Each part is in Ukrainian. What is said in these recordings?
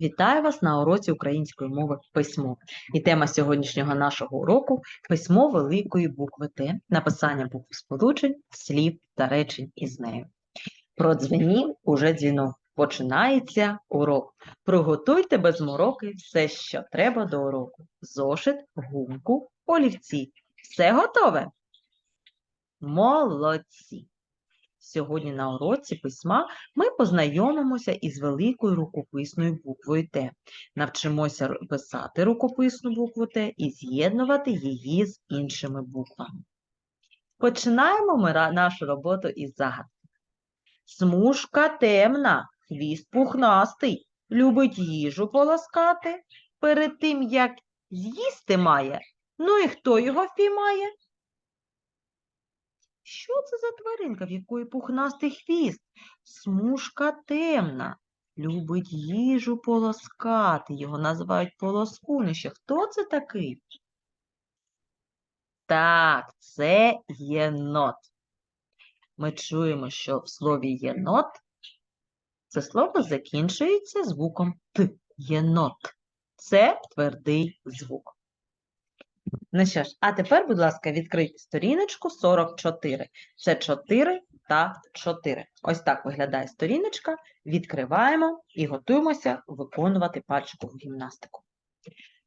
Вітаю вас на уроці української мови письмо. І тема сьогоднішнього нашого уроку письмо великої букви Т, написання букв сполучень, слів та речень із нею. Про Продзвенів уже дзвінок. Починається урок. Приготуйте без мороки все, що треба до уроку. Зошит, гумку, олівці. Все готове? Молодці! Сьогодні на уроці письма ми познайомимося із великою рукописною буквою Т. Навчимося писати рукописну букву Т і з'єднувати її з іншими буквами. Починаємо ми нашу роботу із загадки. Смужка темна, хвіст пухнастий, любить їжу полоскати. Перед тим, як з'їсти має, ну і хто його впіймає? Що це за тваринка, в якої пухнастий хвіст? Смужка темна, любить їжу полоскати. Його називають полоскунище. Хто це такий? Так, це єнот. Ми чуємо, що в слові єнот це слово закінчується звуком Т. Єнот. Це твердий звук. Ну що ж, а тепер, будь ласка, відкрийте сторіночку 44. Це 4 та 4. Ось так виглядає сторіночка. Відкриваємо і готуємося виконувати пальчикову гімнастику.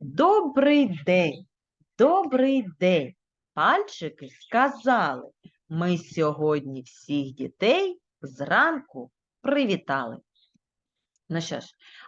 Добрий день! Добрий день! Пальчики сказали. Ми сьогодні всіх дітей зранку привітали. Ну що ж,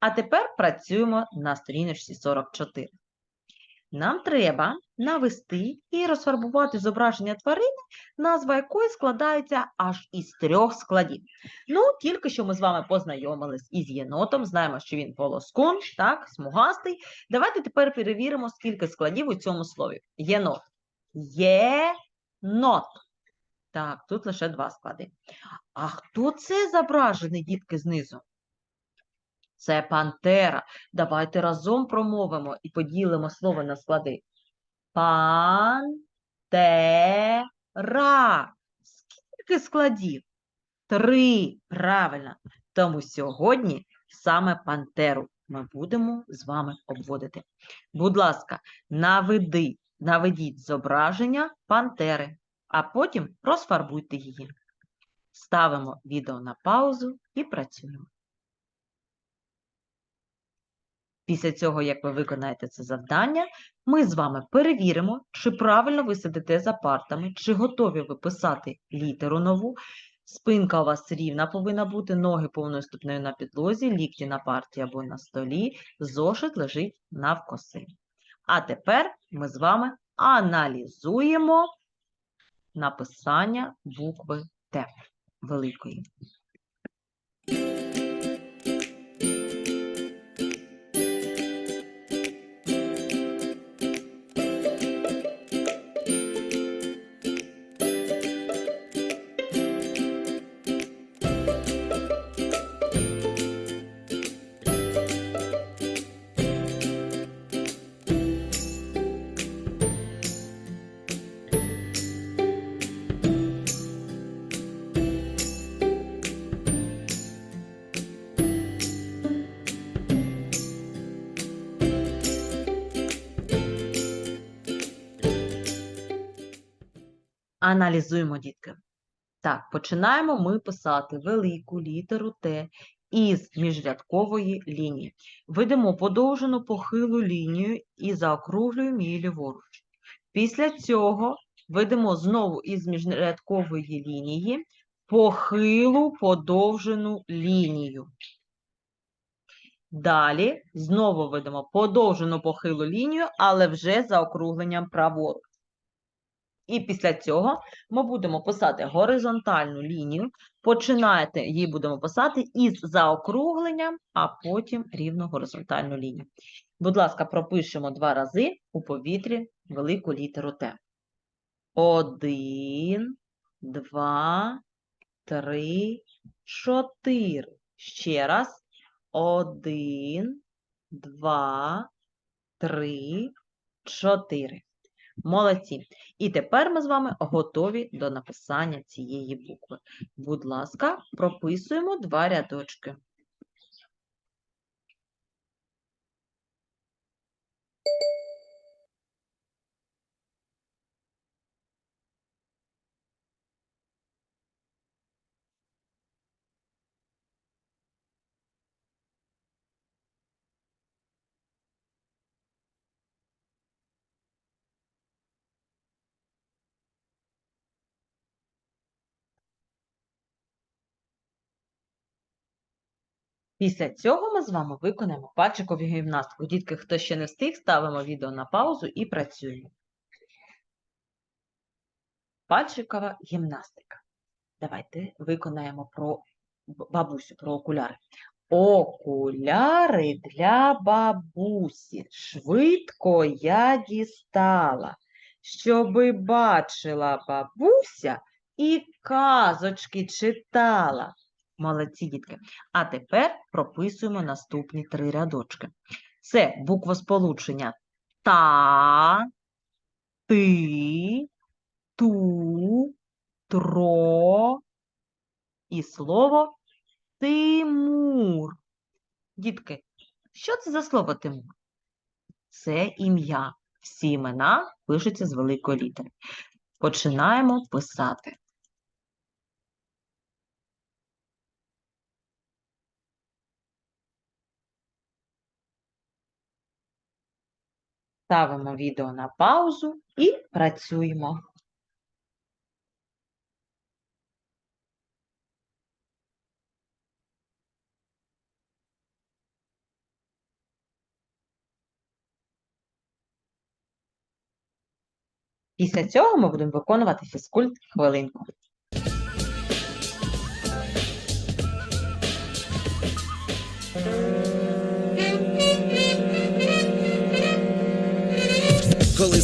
а тепер працюємо на сторіночці 44. Нам треба навести і розфарбувати зображення тварини, назва якої складається аж із трьох складів. Ну, тільки що ми з вами познайомились із єнотом, знаємо, що він полоскун, так, смугастий. Давайте тепер перевіримо, скільки складів у цьому слові. Єнот. Єнот. Так, тут лише два склади. А хто це зображений, дітки, знизу? Це пантера. Давайте разом промовимо і поділимо слово на склади. Пантера. Скільки складів? Три. Правильно. Тому сьогодні саме пантеру ми будемо з вами обводити. Будь ласка, наведи, наведіть зображення пантери, а потім розфарбуйте її. Ставимо відео на паузу і працюємо. Після цього, як ви виконаєте це завдання, ми з вами перевіримо, чи правильно ви сидите за партами, чи готові ви писати літеру нову. Спинка у вас рівна повинна бути, ноги повною ступнею на підлозі, лікті на парті або на столі, зошит лежить навкоси. А тепер ми з вами аналізуємо написання букви Т великої. Аналізуємо, дітки. Так, починаємо ми писати велику літеру Т із міжрядкової лінії. Ведемо подовжену похилу лінію і заокруглюємо її ліворуч. Після цього ведемо знову із міжрядкової лінії похилу подовжену лінію. Далі знову ведемо подовжену похилу лінію, але вже за округленням праворуч. І після цього ми будемо писати горизонтальну лінію. Починаєте її будемо писати із заокругленням, а потім рівно горизонтальну лінію. Будь ласка, пропишемо два рази у повітрі велику літеру Т. Один, два, три, чотири. Ще раз. Один, два, три, чотири. Молодці. І тепер ми з вами готові до написання цієї букви. Будь ласка, прописуємо два рядочки. Після цього ми з вами виконаємо пальчикову гімнастику. Дітки, хто ще не встиг, ставимо відео на паузу і працюємо. Пальчикова гімнастика. Давайте виконаємо про бабусю, про окуляри. Окуляри для бабусі. Швидко я дістала, щоби бачила бабуся і казочки читала. Молодці, дітки. А тепер прописуємо наступні три рядочки. Це буквосполучення та, ти, ту, тро і слово Тимур. Дітки, що це за слово Тимур? Це ім'я. Всі імена пишуться з великої літери. Починаємо писати. Ставимо відео на паузу і працюємо. Після цього ми будемо виконувати фізкульт хвилинку.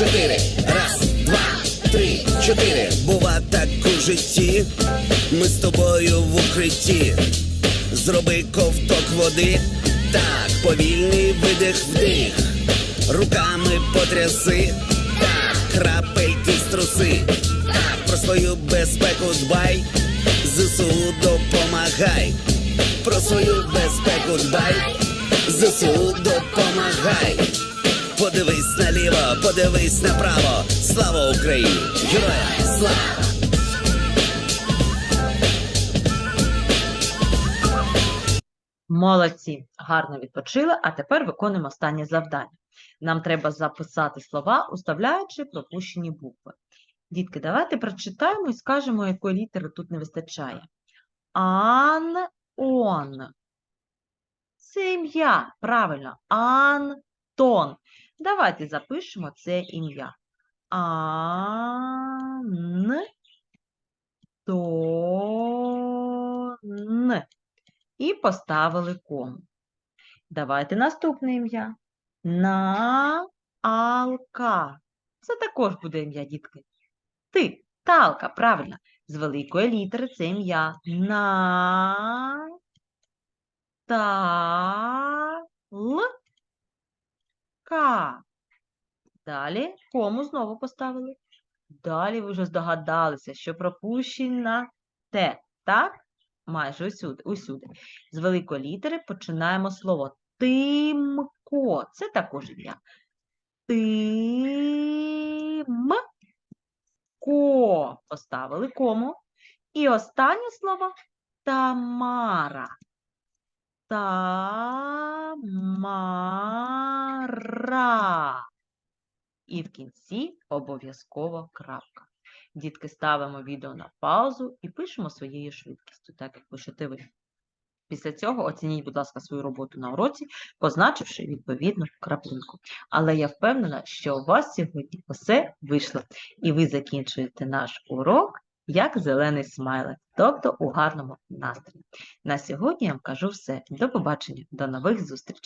Чотири. Раз, два, три, чотири. Бува так у житті. Ми з тобою в укритті. Зроби ковток води. Так, повільний видих вдих. Руками потряси. Так, крапельки струси. Так, про свою безпеку дбай. ЗСУ допомагай. Про свою безпеку дбай. ЗСУ допомагай. Подивись наліво, подивись направо. Слава Україні! Героям слава! Молодці, гарно відпочили, а тепер виконуємо останнє завдання. Нам треба записати слова, уставляючи пропущені букви. Дітки, давайте прочитаємо і скажемо, якої літери тут не вистачає. Ан, он. Це ім'я, правильно, Антон. Давайте запишемо це ім'я. Ан, тон. І поставили кому. Давайте наступне ім'я. На-алка. Це також буде ім'я, дітки. Ти, талка, правильно. З великої літери це ім'я. На та л ка. Далі кому знову поставили? Далі ви вже здогадалися, що пропущена те, так? Майже усюди, усюди. З великої літери починаємо слово Тимко. Це також ім'я. Тимко. Поставили кому. І останнє слово Тамара. Тамара. І в кінці обов'язково крапка. Дітки, ставимо відео на паузу і пишемо своєю швидкістю, так як пишете ви. Після цього оцініть, будь ласка, свою роботу на уроці, позначивши відповідну краплинку. Але я впевнена, що у вас сьогодні все вийшло, і ви закінчуєте наш урок як зелений смайлик, тобто у гарному настрої. На сьогодні я вам кажу все. До побачення, до нових зустрічей!